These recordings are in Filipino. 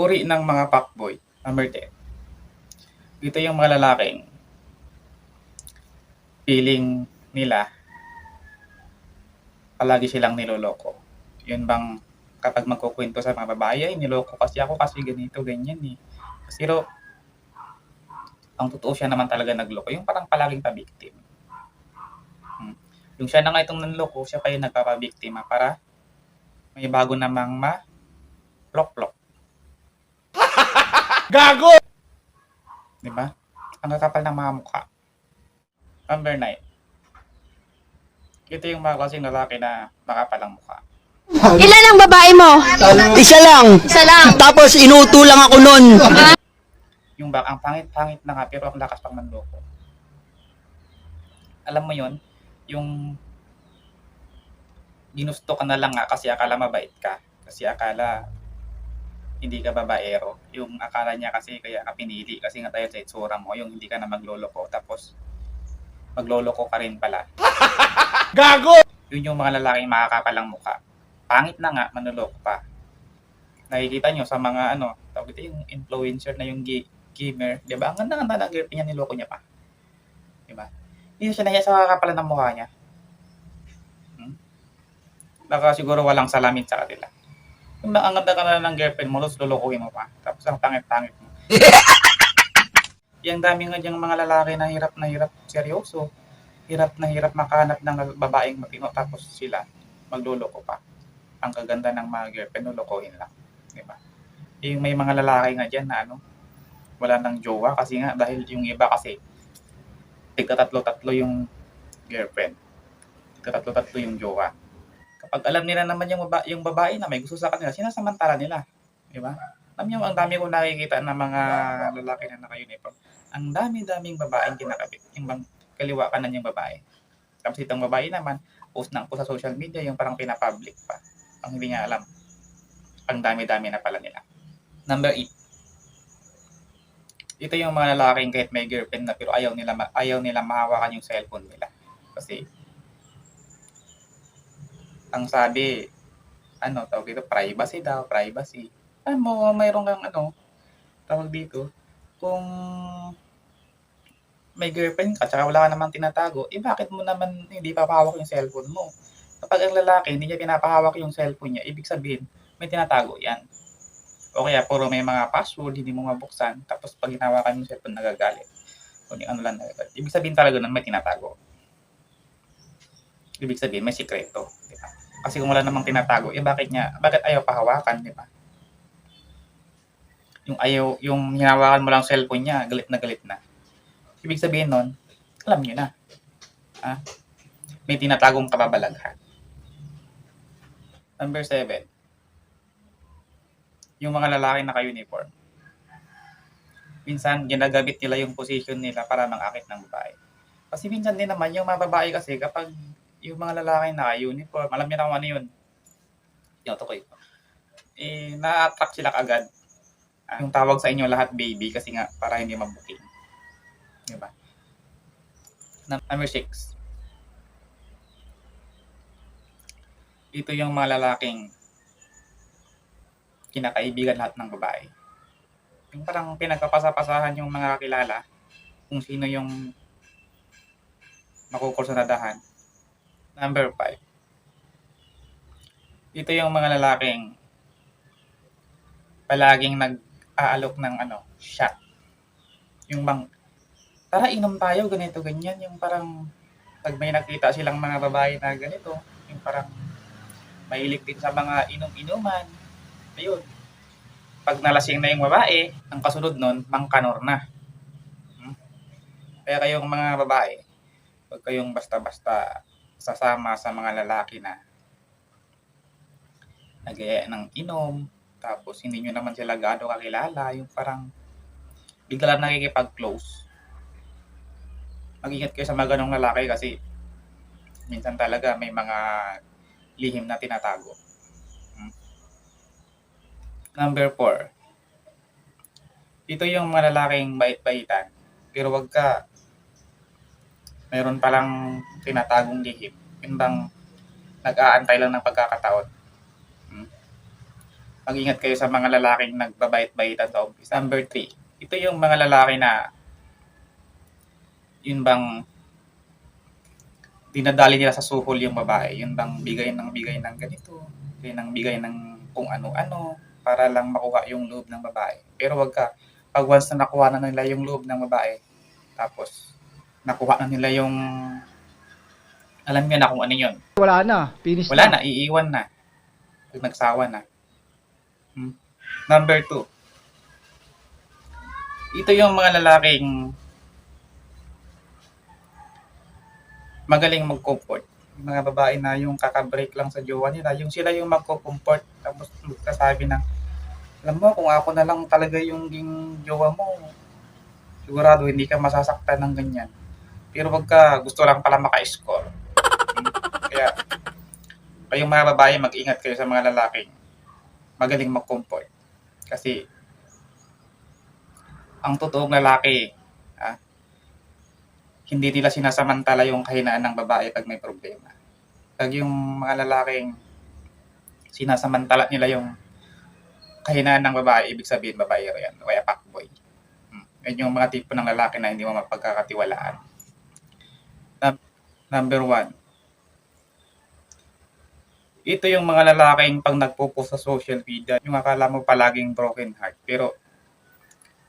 uri ng mga fuckboy. Number 10. Dito yung mga lalaking feeling nila palagi silang niloloko. Yun bang kapag magkukwento sa mga babae, ay niloko kasi ako kasi ganito, ganyan eh. Pero ang totoo siya naman talaga nagloko. Yung parang palaging pabiktim. Hmm. Yung siya na nga itong nanloko, siya pa yung nagpapabiktima para may bago namang ma plok-plok. Gago! Di ba? Ang kakapal ng mga mukha. Number 9. Ito yung mga klaseng lalaki na makapal ang mukha. Ilan ang babae mo? Isa lang. Isa lang. Tapos inuto lang ako nun. Yung bak, ang pangit-pangit na nga, pero ang lakas pang manloko. Alam mo yon yung ginusto ka na lang nga kasi akala mabait ka. Kasi akala hindi ka babaero. Yung akala niya kasi kaya ka pinili kasi nga tayo sa itsura mo, yung hindi ka na magloloko. Tapos magloloko ka rin pala. Gago! Yun yung mga lalaking makakapalang mukha. Pangit na nga, manloloko pa. Nakikita nyo sa mga ano, tawag ito yung influencer na yung gi- gamer, di ba? Ang ganda nga girlfriend niya, niloko niya pa. Di ba? Hindi siya nahiya sa kakapalan ng mukha niya. Hmm? Baka siguro walang salamin sa kanila. Yung ang ganda ka na ng girlfriend mo, tapos lulukuhin mo pa. Tapos ang pangit-pangit mo. Yung dami nga diyang mga lalaki na hirap na hirap seryoso. Hirap na hirap makahanap ng babaeng matino tapos sila magluloko pa. Ang kaganda ng mga girlfriend, lulukuhin lang. Di ba? Yung may mga lalaki nga dyan na ano, wala nang jowa kasi nga dahil yung iba kasi tigka tatlo-tatlo yung girlfriend. Tigka tatlo-tatlo yung jowa. Kapag alam nila naman yung, baba, yung babae na may gusto sa kanila, sinasamantala nila. Di ba? Alam niyo, ang dami kong nakikita ng mga lalaki na naka-uniform. Ang dami-daming babaeng kinakabit. Yung bang kaliwa kanan yung babae. Tapos itong babae naman, post na post sa social media, yung parang pinapublic pa. Ang hindi nga alam. Ang dami-dami na pala nila. Number 8 ito yung mga lalaking kahit may girlfriend na pero ayaw nila ayaw nila mahawakan yung cellphone nila. Kasi ang sabi ano tawag dito privacy daw, privacy. Alam mo, mayroon kang ano tawag dito kung may girlfriend ka tsaka wala ka namang tinatago, eh bakit mo naman hindi papahawak yung cellphone mo? Kapag ang lalaki hindi niya pinapahawak yung cellphone niya, ibig sabihin may tinatago yan. O kaya puro may mga password, hindi mo mabuksan, tapos pag hinawakan yung cellphone, nagagalit. O ano lang nagagalit. Ibig sabihin talaga nun may tinatago. Ibig sabihin may sikreto. Di? Kasi kung wala namang tinatago, eh bakit niya, bakit ayaw pahawakan, di ba? Yung ayaw, yung hinawakan mo lang cellphone niya, galit na galit na. Ibig sabihin nun, alam niyo na. Ha? May tinatagong kababalaghan. Number seven yung mga lalaki naka-uniform. Minsan, ginagamit nila yung position nila para mangakit ng babae. Kasi minsan din naman, yung mga babae kasi, kapag yung mga lalaki naka-uniform, alam niyo na kung ano yun. Yung to ko Eh, na-attract sila agad. yung tawag sa inyo lahat baby kasi nga para hindi mabuking. Di ba? Number six. Ito yung mga lalaking kinakaibigan lahat ng babae. Yung parang pinagpapasa-pasahan yung mga kakilala kung sino yung makukursunadahan. Number 5. Ito yung mga lalaking palaging nag-aalok ng ano, shot. Yung bang, tara inom tayo, ganito, ganyan. Yung parang, pag may nakita silang mga babae na ganito, yung parang mahilig din sa mga inom-inuman, ayun, pag nalasing na yung babae, ang kasunod nun, mangkanor na. Hmm? Kaya kayong mga babae, huwag kayong basta-basta sasama sa mga lalaki na nagaya ng inom, tapos hindi nyo naman sila gado kakilala, yung parang bigla lang nakikipag-close. Mag-ingat kayo sa mga ganong lalaki kasi minsan talaga may mga lihim na tinatago. Number 4. Ito yung mga lalaking bait-baitan. Pero wag ka meron palang tinatagong lihim. Yung bang nag-aantay lang ng pagkakataon. Hmm? mag-ingat kayo sa mga lalaking nagbabait-baitan sa office. Number three, ito yung mga lalaki na yun bang dinadali nila sa suhol yung babae. Yun bang bigay ng bigay ng ganito, bigay ng bigay ng kung ano-ano para lang makuha yung loob ng babae. Pero wag ka, pag once na nakuha na nila yung loob ng babae, tapos nakuha na nila yung alam niya na kung ano yun. Wala na. Finish Wala na, iiwan na. Pag nagsawa na. Hmm. Number two. Ito yung mga lalaking magaling mag-comfort. Mga babae na yung kakabreak lang sa jowa nila, yung sila yung magko-comfort tapos magsasabi ng alam mo, kung ako na lang talaga yung ging jowa mo, sigurado hindi ka masasaktan ng ganyan. Pero wag ka, gusto lang pala maka-score. Kaya, kayong mga babae, mag-ingat kayo sa mga lalaking magaling mag-comfort. Kasi, ang totoong lalaki, ah, hindi nila sinasamantala yung kahinaan ng babae pag may problema. Pag yung mga lalaking sinasamantala nila yung kahinaan ng babae, ibig sabihin babae yan, kaya fuckboy. Hmm. Yan yung mga tipo ng lalaki na hindi mo mapagkakatiwalaan. Num- number one, ito yung mga lalaking pang nagpo-post sa social media, yung akala mo palaging broken heart, pero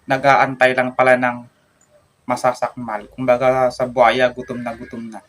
nag-aantay lang pala ng masasakmal. Kumbaga sa buhaya, gutom na gutom na.